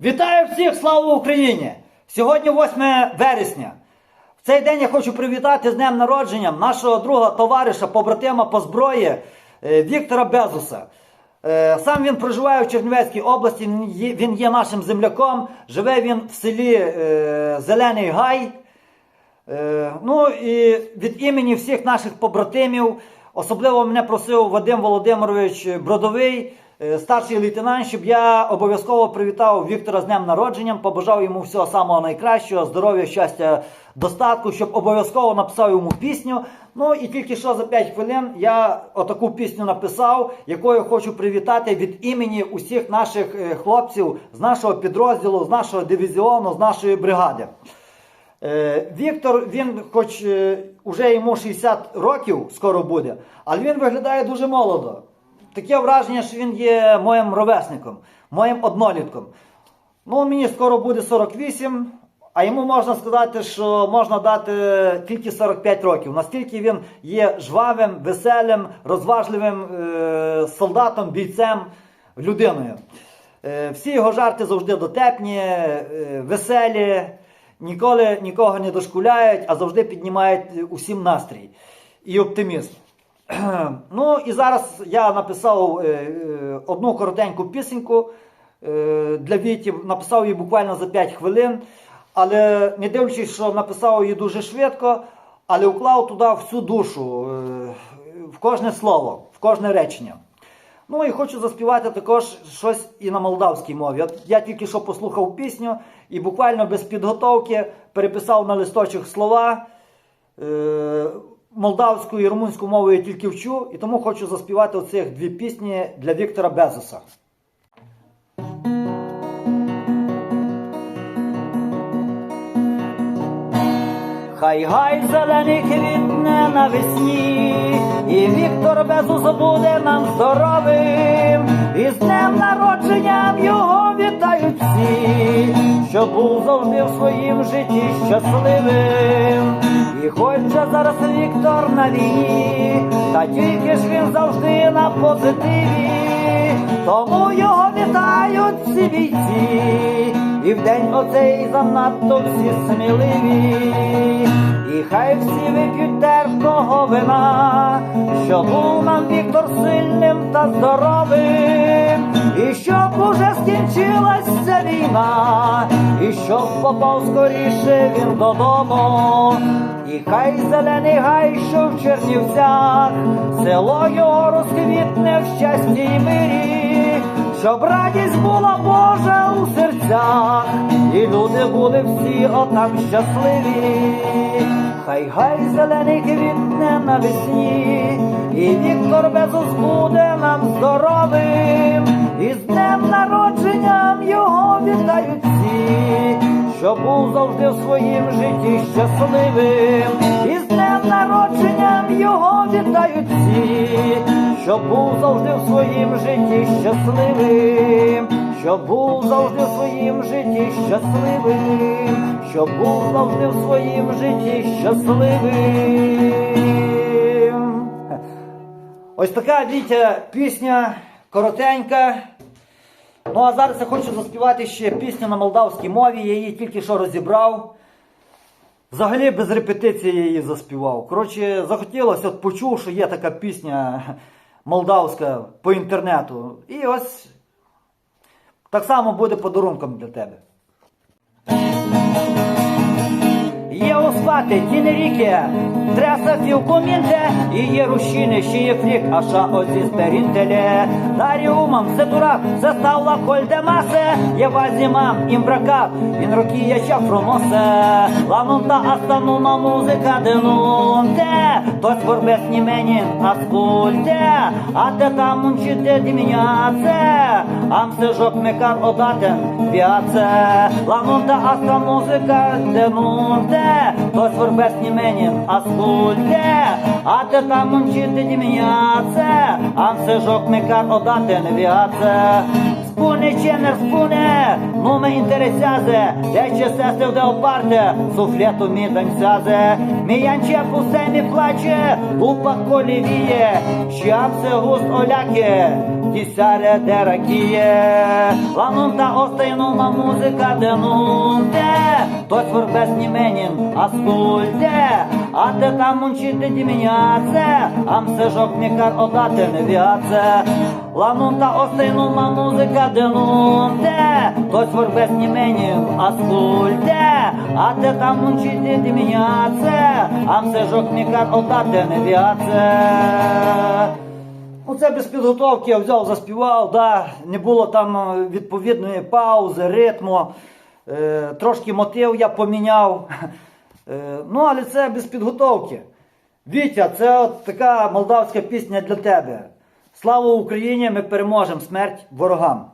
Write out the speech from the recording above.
Вітаю всіх! Слава Україні! Сьогодні 8 вересня. В цей день я хочу привітати з днем народження нашого друга, товариша, побратима по зброї е, Віктора Безуса. Е, Сам він проживає в Чернівецькій області, він є- нашим земляком, живе він в селі е, Зелений Гай. Ну і від імені всіх наших побратимів, особливо мене просив Вадим Володимирович Бродовий, старший лейтенант, щоб я обов'язково привітав Віктора з днем народженням, побажав йому всього самого найкращого, здоров'я, щастя, достатку, щоб обов'язково написав йому пісню. Ну і тільки що за 5 хвилин я отаку пісню написав, якою хочу привітати від імені усіх наших е, хлопців з нашого підрозділу, з нашого дивізіону, з нашої бригади. Е, Віктор, він, хоч е, уже йому 60 років скоро буде, але він виглядає дуже молодо. Таке враження, що він є моїм ровесником, моїм однолітком. Ну, мені скоро буде 48, а йому можна сказати, що можна дати тільки 45 років. Настільки він є жвавим, веселим, розважливим е, солдатом, бійцем, людиною. Е, всі його жарти завжди дотепні, е, веселі, ніколи нікого не дошкуляють, а завжди піднімають усім настрій і оптимізм. Ну і зараз я написав е, е, одну коротеньку пісеньку е, для Вітів, написав її буквально за 5 хвилин, але не дивлячись, що написав її дуже швидко, але вклав туди всю душу, в кожне слово, в кожне речення. Ну і хочу заспівати також щось і на молдавській мові. От я тільки що послухав пісню і буквально без підготовки переписав на листочок слова. Молдавською і румунською мовою я тільки вчу, і тому хочу заспівати оцих дві пісні для Віктора Безоса. Хай гай зелений квітне навесні, і Віктор Безус буде нам здоровим, і з днем народженням його вітають всі, щоб був завжди в своїм житті щасливим. Же зараз Віктор на війні, та тільки ж він завжди на позитиві, тому його вітають всі бійці, і в день оцей занадто всі сміливі, і хай всі вип'ють терпкого вина, щоб був нам Віктор сильним та здоровим, і щоб уже війна, і щоб попав скоріше він додому. І хай зелений гай, що в Чернівцях, село його розквітне в щасті й мирі, щоб радість була Божа у серцях, і люди були всі отам щасливі. Хай гай зелений квітне навесні, і Віктор Безус буде нам здоровим, щоб був завжди в своїм житті щасливим, і з днем народженням його вітають всі, щоб був завжди в своїм житті щасливим, щоб був завжди в своїм житті щасливим, щоб був завжди в своїм житті щасливим. Ось така Вітя пісня коротенька. Ну а зараз я хочу заспівати ще пісню на молдавській мові, я її тільки що розібрав. Взагалі без репетиції я її заспівав. Коротше, захотілося, от почув, що є така пісня молдавська по інтернету. І ось так само буде подарунком для тебе. Є спати тіни ріки, треса філкомінте, і є рушини, ще є фрік, а ша озі сперінтеле. Дарі умам, се дурак, се ставла кольде масе, є вазі мам, імбракат, він роки є чафроносе. Ланунта астануна музика денунте, то спорбес німенін аскульте, а те там мунчите діміняце, ам се жок мекар одатен п'яце. Ланунта аста музика денунте, то спорбес німенін аскульте, а те там мунчите діміняце, ам се жок мекар одатен п'яце. Spune ce ne spune, nu mă interesează De ce se astea de o parte, sufletul mi dansează Mie început să mi place după colivie Și am să gust o leache, chisare de rachie La Остайнума музика денунте, той свербес а те там мунчите діміняце, ам се жок мікар одате не вяце. Ланунта остайнума музика денунте, той свербес німенін аскульте, а те там мунчите діміняце, ам се жок мікар одате не вяце. Ну, це без підготовки я взяв, заспівав, да, не було там е, відповідної паузи, ритму. Е, трошки мотив я поміняв. Е, ну, але це без підготовки. Вітя, це от така молдавська пісня для тебе. Слава Україні! Ми переможемо смерть ворогам.